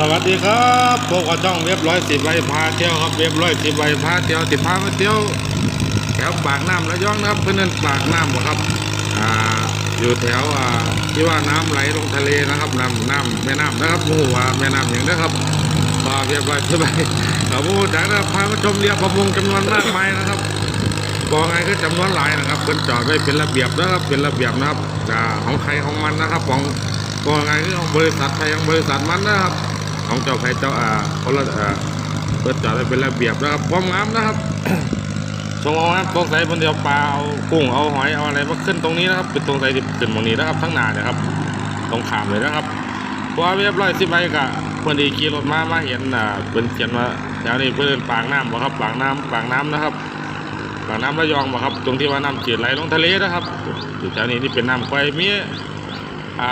สวัสดีครับพวกกระจ้องเว็บร้อยสิบใบพาเที่ยวครับเว็บร้อยสิบใบพาเที่ยวสิบพามาเที่ยวแถวปากน้ำระยองนะครับเพื่อนปากน้ำบ่ครับอ่าอยู่แถวอ่าที่ว่าน้ำไหลลงทะเลนะครับน้ำน้ำแม่น้ำนะครับหมู่ว่าแม่น้ำอย่างนี้ครับพาเว็บร้อยสิบใบเราผู้จากนั้นพามาชมเรือประมงจำนวนมากมายนะครับบอกไงก็จำนวนหลายนะครับเพิ่นจอดไว้เป็นระเบียบนะครับเป็นระเบียบนะครับอ่าของใครของมันนะครับของบอกไงคือของบริษัทใครของบริษัทมันนะครับ ของเจ้าใครเจ้าอ่าคนละอ่าเปิดจอดไว้เป็นระเบียบนะครับความงามนะครับตรงเอาครับตรงใส่บนเดียวปลาเอากุ้งเอาหอยเอาอะไรมาขึ้นตรงนี้นะครับเป็นตรงใส่ที่ขึ้นตรงนี้นะครับทั้งหนาเนี่ยครับตรงขามเลยนะครับพอเรียบร้อยสิบใบกะเพื่อนดีขี่รถมามาเห็นอ่าเป็นเขียนว่าแถวนี้เพื่อนปากน้ำบ่ครับปากน้ำปากน้ำนะครับปากน้ำระยองบ่ครับ ตรงที่ว่าน้ำจืดไหลลงทะเลนะครับอยู่แถวนี้นี่เป็นน้ำควายมี อ่า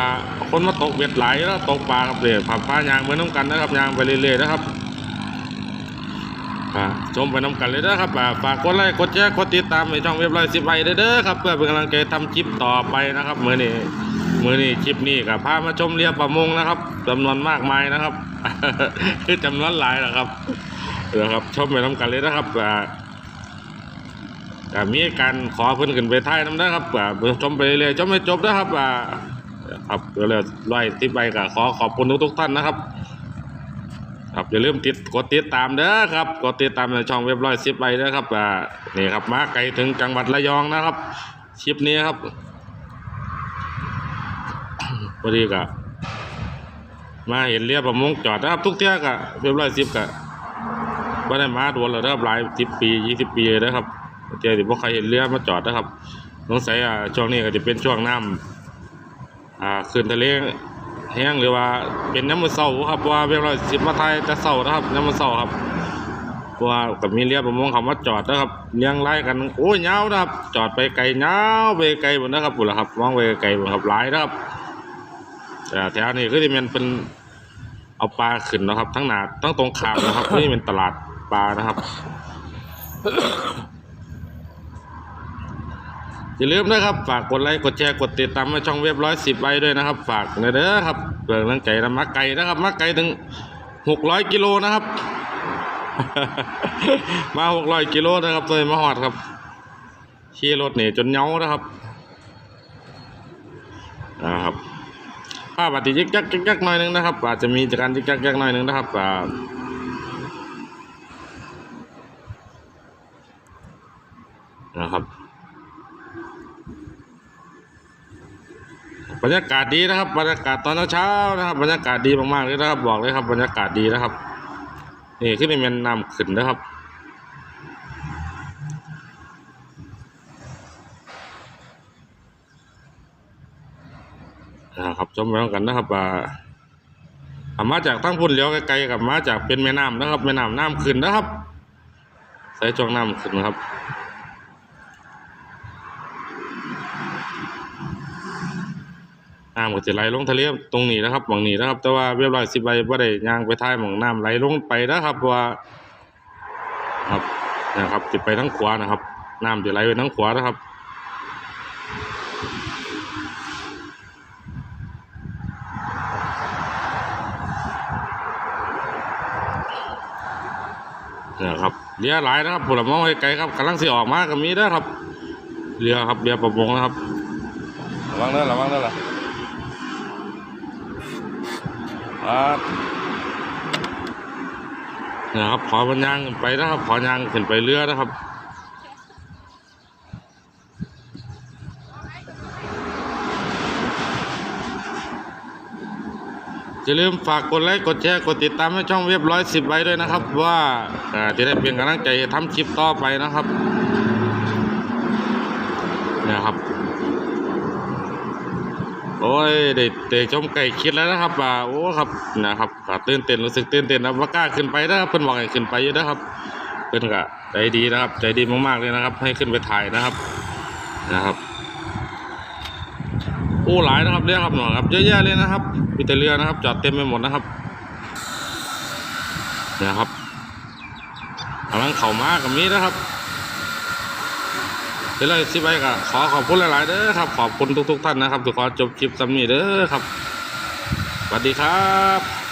คนมาตกเบ็ดไหลแล้วตกปลาครับเลยผับปลายางไปน้ำกันนะครับยางไปเรื่อยๆนะครับชมไปน้ำกันเลยนะครับอ่าฝากกดไลค์กดแชร์กดติดตามในช่องเว็บไลน์สิบใบเด้อครับเพื่อเป็นกำลังใจทำคลิปต่อไปนะครับมือนี้มือนี้คลิปนี้กับพามาชมเรือประมงนะครับจำนวนมากมายนะครับคือจำนวนหลายนะครับนะครับชมไปน้ำกันเลยนะครับอ่าก็มีการขอเพิ่นขึ้นไปท้ายน้ำนะครับอ่าชมไปเรื่อยๆชมไม่จบนะครับ ครับเดี๋ยวเลยร้อยติดไปก็ขอขอบคุณทุกๆท่านนะครับ ครับอย่าลืมติดกดติดตามเด้อครับกดติดตามในช่องเว็บร้อยสิบใบเด้อครับอ่านี่ครับมาไกลถึงจังหวัดระยองนะครับคลิปนี้ครับพอดีก็มาเห็นเรือประมงจอดนะครับ ทุกเที่ยก็เว็บร้อยสิบก็ไม่ได้มาโดนแล้วนะครับหลายสิบปียี่สิบปีเลยนะครับเจอที่พวกใครเห็นเรือมาจอดนะครับสงสัยอ่าช่วงนี้ก็จะเป็นช่วงน้ำ อ่าขึ้นทะเลแห้งหรือว่าเป็นน้ำมันเศร้าครับว่าเวลาสิบมาไทยจะเศร้านะครับน้ำมันเศร้าครับเพราะว่ากับมีเรือประมงเขามาจอดนะครับเลี้ยงไล่กันโอ้ยยาวนะครับ จอดไปไกลยาไปไกลหมดนะครับปุ่นละครับมองไปไกลหมดครับหลายนะครับแต่แถวนี้คือที่มันเป็นเอาปลาขึ้นนะครับ ทั้งหนาทั้งตรงขามนะครับนี่เป็นตลาดปลานะครับ อย่าลืมนะครับฝากกดไลค์กดแชร์กดติดตามมาช่องเว็บร้อยสิบไว้ด้วยนะครับ ฝากน่อยเด้อครับเปิดตั้งใจนะมาไกลนะครับมาไกลถึงหกร้อยกิโลนะครับ มาหกร้อยกิโลนะครับเลยมาหอดครับขี่รถเนี่ยจนเหงานะครับนะครับภาพอาจจะยึกยักยึกยักหน่อยนึงนะครับ อาจจะมีจากการยึกยักยักหน่อยนึงนะครับอ่านะครับ บรรยากาศดีนะครับ บรรยากาศตอนเช้านะครับ บรรยากาศดีมากๆเลยนะครับ บอกเลยครับ บรรยากาศดีนะครับ นี่ขึ้นในแม่น้ำขึ้นนะครับนะครับชมไปพร้อมกันนะครับว่ามาจากทั้งพุ่นเลี้ยวไกลๆกับมาจากเป็นแม่น้ำนะครับ แม่น้ำน้ำขึ้นนะครับ ใส่ช่วงน้ำขึ้นนะครับ น้ำก็จะไหลลงทะเลตรงนี้นะครับหมองนี้นะครับ แต่ว่าเรียบร้อยสิบใบบ่ได้ย่างไปท้ายหมองน้ำไหลลงไปนะครับว่าครับนะครับจะไปทั้งขวานะครับ น้ำจะไหลไปทั้งขวานะครับเนี่ยครับเรือหลายนะครับผลมองไกลครับกำลังสิออกมากก็มีเด้ครับเรือครับเรือประมงนะครับระวังเด้อระวังเด้อล่ะ ครับนี่ยครับ ขอพันยางไปนะครับ ขอยางขึ้นไปเรือนะครับอย่าลืมฝากกดไลค์กดแชร์กดติดตามให้ช่องเว็บร้อยสิบไว้ด้วยนะครับ ว่าจะได้เป็นกำลังใจทำคลิปต่อไปนะครับนี่ยครับ โอ้ยได้ได้ชมไก่คิดแล้วนะครับว่าโอ้ครับนะครับก็ตื่นเต้นรู้สึกตื่นเต้นนะว่ากล้าขึ้นไปนะครับเพิ่นบอกให้ขึ้นไปเยอะนะครับเพิ่นก็ใจดีนะครับ ใจดีมากๆเลยนะครับ ให้ขึ้นไปถ่ายนะครับนะครับโอ้หลายนะครับเรือครับหน่อยครับเยอะแยะเลยนะครับมีแต่เรือนะครับจอดเต็มไปหมดนะครับนี่ยครับกำลังเข่ามากับมีนะครับ เดี๋ยวเราสิไปก็ขอขอบคุณหลาย ๆ เด้อครับ ขอบคุณทุก ๆ ท่านนะครับที่ขอจบคลิปสำนีเด้อครับสวัสดีครับ